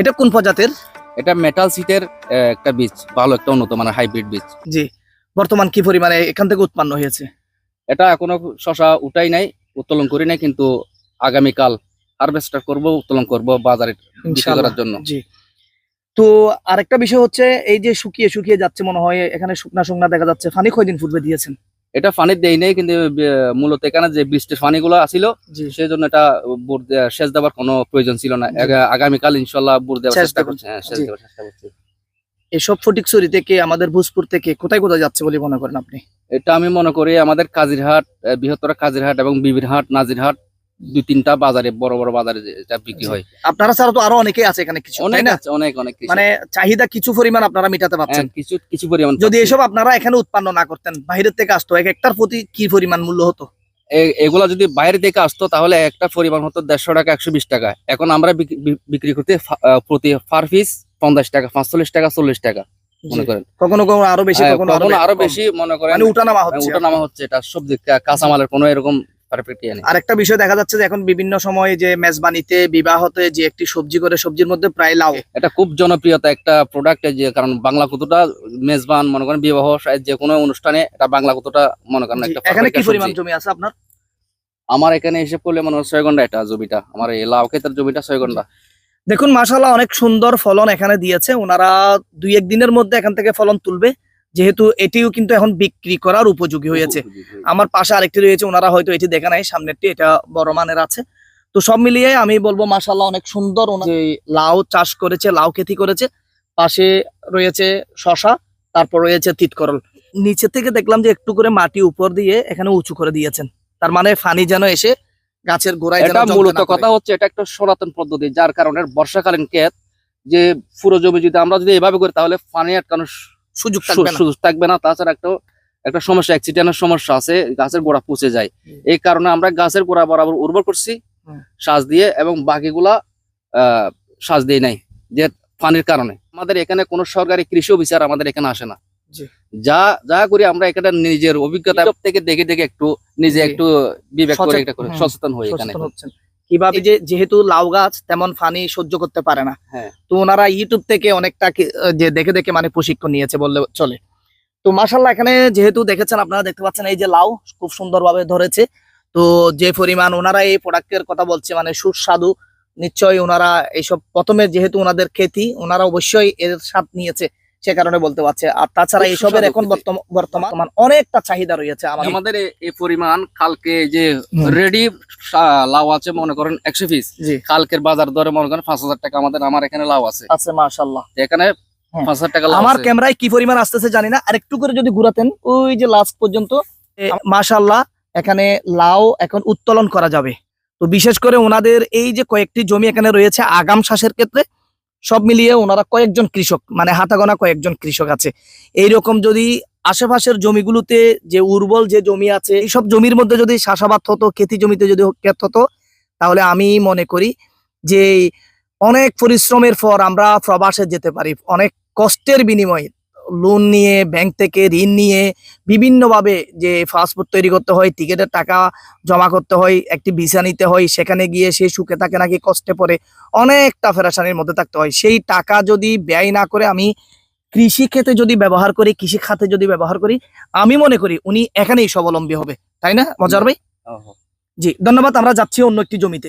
এটা কোন প্রজাতির? এটা মেটাল সিটের একটা বীজ ভালো একটা উন্নত মানে হাইব্রিড বীজ। জি। বর্তমান কি পরিমাণে এখান থেকে উৎপন্ন হয়েছে? এটা এখনও শশা উঠাই নাই উত্তোলন করি নাই কিন্তু আগামীকাল হারভেস্টার করব উত্তোলন করব বাজারে বিক্রি। করার জন্য। জি। তো আরেকটা বিষয় হচ্ছে এই যে শুকিয়ে শুকিয়ে যাচ্ছে মনে হয় এখানে শুকনা শুকনা দেখা যাচ্ছে। ফানি কয়দিন পূর্বে দিয়েছেন? এটা পানি দেই নাই কিন্তু মূলত এখানে যে বৃষ্টির পানিগুলো আসিল সেই জন্য এটা বোর শেষ সেচ দেওয়ার কোনো প্রয়োজন ছিল না আগামীকাল ইনশাল্লাহ বোর দেওয়ার চেষ্টা। করছি হ্যাঁ সেচ জি। দেওয়ার চেষ্টা করছি এসব ফটিকছড়ি থেকে আমাদের ভোজপুর থেকে কোথায় কোথায় যাচ্ছে বলে মনে করেন আপনি এটা আমি মনে করি আমাদের কাজিরহাট বৃহত্তর কাজিরহাট এবং বিবিরহাট নাজিরহাট দুই তিনটা বাজারে বড় বড় বাজারে এটা বিক্রি হয়। আপনারা ছাড়া তো আরও অনেকেই আছে এখানে কিছু অনেক আছে, অনেক অনেক মানে চাহিদা কিছু পরিমাণ আপনারা মেটাতে পারছেন। হ্যাঁ, কিছু কিছু পরিমাণ যদি এসব আপনারা এখানে উৎপন্ন না করতেন বাইরের থেকে আসতো এক একটার প্রতি কি পরিমাণ মূল্য হতো? এগুলা যদি বাইরে থেকে আসতো তাহলে একটা পরিমাণ হতো দেড়শো টাকা একশো বিশ টাকা। এখন আমরা বিক্রি- করতে প্রতি পার পিস পঞ্চাশ টাকা পাঁচচল্লিশ টাকা চল্লিশ টাকা মনে করেন। কখনো কখনো আরও বেশি হ্যাঁ, কখনো আরও বেশি মনে করেন। মানে উঠানামা হ্যাঁ, হচ্ছে ওঠানামা হচ্ছে এটা সবজি কাঁচামালের কোনো এরকম আরেকটা বিষয় দেখা যাচ্ছে যে এখন বিভিন্ন সময় যে মেজবানিতে বিবাহতে যে একটি সবজি করে সবজির মধ্যে প্রায় লাউ। এটা খুব জনপ্রিয়তা একটা প্রোডাক্ট যে কারণ বাংলা কতটা মেজবান মনে করেন বিবাহ যে কোনো অনুষ্ঠানে এটা বাংলা কতটা মনে করেন একটা এখানে কি পরিমাণ জমি আছে আপনার? আমার এখানে হিসেব করলে মনে হয় ছয় ঘণ্টা এটা জমিটা। আমার এই লাউ ক্ষেতের জমিটা ছয় ঘণ্টা দেখুন মাশাল্লাহ অনেক সুন্দর ফলন এখানে দিয়েছে। ওনারা দুই এক দিনের মধ্যে এখান থেকে ফলন তুলবে। যেহেতু এটিও কিন্তু এখন বিক্রি করার উপযোগী হয়েছে আমার পাশে আরেকটি রয়েছে ওনারা হয়তো এটি দেখা নাই সামনেরটি এটা বড় মানের আছে। তো সব মিলিয়ে আমি বলব মাশাল্লাহ অনেক সুন্দর যে লাউ চাষ করেছে লাউ খেতি করেছে। পাশে রয়েছে শশা তারপর রয়েছে তিতকরল। নিচে থেকে দেখলাম যে একটু করে মাটি উপর দিয়ে এখানে উঁচু করে দিয়েছেন। তার মানে ফানি যেন এসে গাছের গোড়ায় এটা মূলত কথা হচ্ছে এটা একটা সনাতন পদ্ধতি যার কারণে বর্ষাকালীন ক্ষেত যে পুরো জমি যদি আমরা যদি এভাবে করি তাহলে পানি আটকানোর সুযোগ সুযোগ থাকবে না। তাছাড়া একটা একটা সমস্যা অ্যাক্সিডেন্টের সমস্যা আছে গাছের গোড়া পচে যায়। এই কারণে আমরা গাছের গোড়া বরাবর উর্বর করছি। শ্বাস দিয়ে এবং বাকিগুলা আহ শ্বাস দিয়ে নাই যে পানির কারণে। আমাদের এখানে কোনো সরকারি কৃষি অফিসার আমাদের এখানে আসে না। যা যা করি আমরা এখানে নিজের অভিজ্ঞতা থেকে দেখে দেখে একটু নিজে একটু বিবেক করে করে সচেতন হই এখানে। কীভাবে যে যেহেতু লাউ গাছ তেমন ফানি সহ্য করতে পারে না। হ্যাঁ। তো ওনারা ইউটিউব থেকে অনেকটা যে দেখে দেখে মানে প্রশিক্ষণ নিয়েছে বললে চলে। তো মাশাল্লাহ এখানে যেহেতু দেখেছেন আপনারা দেখতে পাচ্ছেন এই যে লাউ খুব সুন্দরভাবে ধরেছে। তো যে পরিমাণ ওনারা এই প্রোডাক্টের কথা বলছে মানে সুস্বাদু নিশ্চয়ই ওনারা এইসব প্রথমে যেহেতু ওনাদের খেতি ওনারা অবশ্যই এর স্বাদ নিয়েছে সে কারণে বলতে পারছে। আর তাছাড়া এইসবের এখন বর্তমান অনেকটা চাহিদা রয়েছে আমাদের। আমাদের এই পরিমাণ কালকে যে রেডি লাউ আছে মনে করেন একশো পিস কালকের বাজার দরে মনে করেন পাঁচ হাজার টাকা আমাদের আমার এখানে লাউ আছে। আছে মাশাল্লাহ এখানে হ্যাঁ। পাঁচ হাজার টাকা আমার ক্যামেরায় কি পরিমাণ আসতেছে জানি না। আর একটু করে যদি ঘুরাতেন ওই যে লাস্ট পর্যন্ত মাশাল্লাহ এখানে লাউ এখন উত্তোলন করা যাবে। তো বিশেষ করে ওনাদের এই যে কয়েকটি জমি এখানে রয়েছে আগাম চাষের ক্ষেত্রে সব মিলিয়ে ওনারা কয়েকজন কৃষক মানে হাতাগোনা কয়েকজন কৃষক আছে। এইরকম যদি আশেপাশের জমিগুলোতে যে উর্বর যে জমি আছে, এইসব জমির মধ্যে যদি চাষাবাদ হতো, খেতি জমিতে যদি ক্ষেত হতো, তাহলে আমি মনে করি যে অনেক পরিশ্রমের পর আমরা প্রবাসে যেতে পারি। অনেক কষ্টের বিনিময়ে লোন নিয়ে ব্যাংক থেকে ঋণ নিয়ে বিভিন্নভাবে যে পাসপোর্ট তৈরি করতে হয় টিকিটের টাকা জমা করতে হয়, একটি ভিসা নিতে হয়, সেখানে গিয়ে সে সুখে থাকে নাকি কষ্টে পড়ে, অনেকটা ফেরাসানির মধ্যে থাকতে হয়। সেই টাকা যদি ব্যয় না করে আমি কৃষি ক্ষেত্রে যদি ব্যবহার করি কৃষি খাতে যদি ব্যবহার করি আমি মনে করি উনি এখানেই স্বাবলম্বী হবে। তাই না মজার ভাই? জি ধন্যবাদ আমরা যাচ্ছি অন্য একটি জমিতে।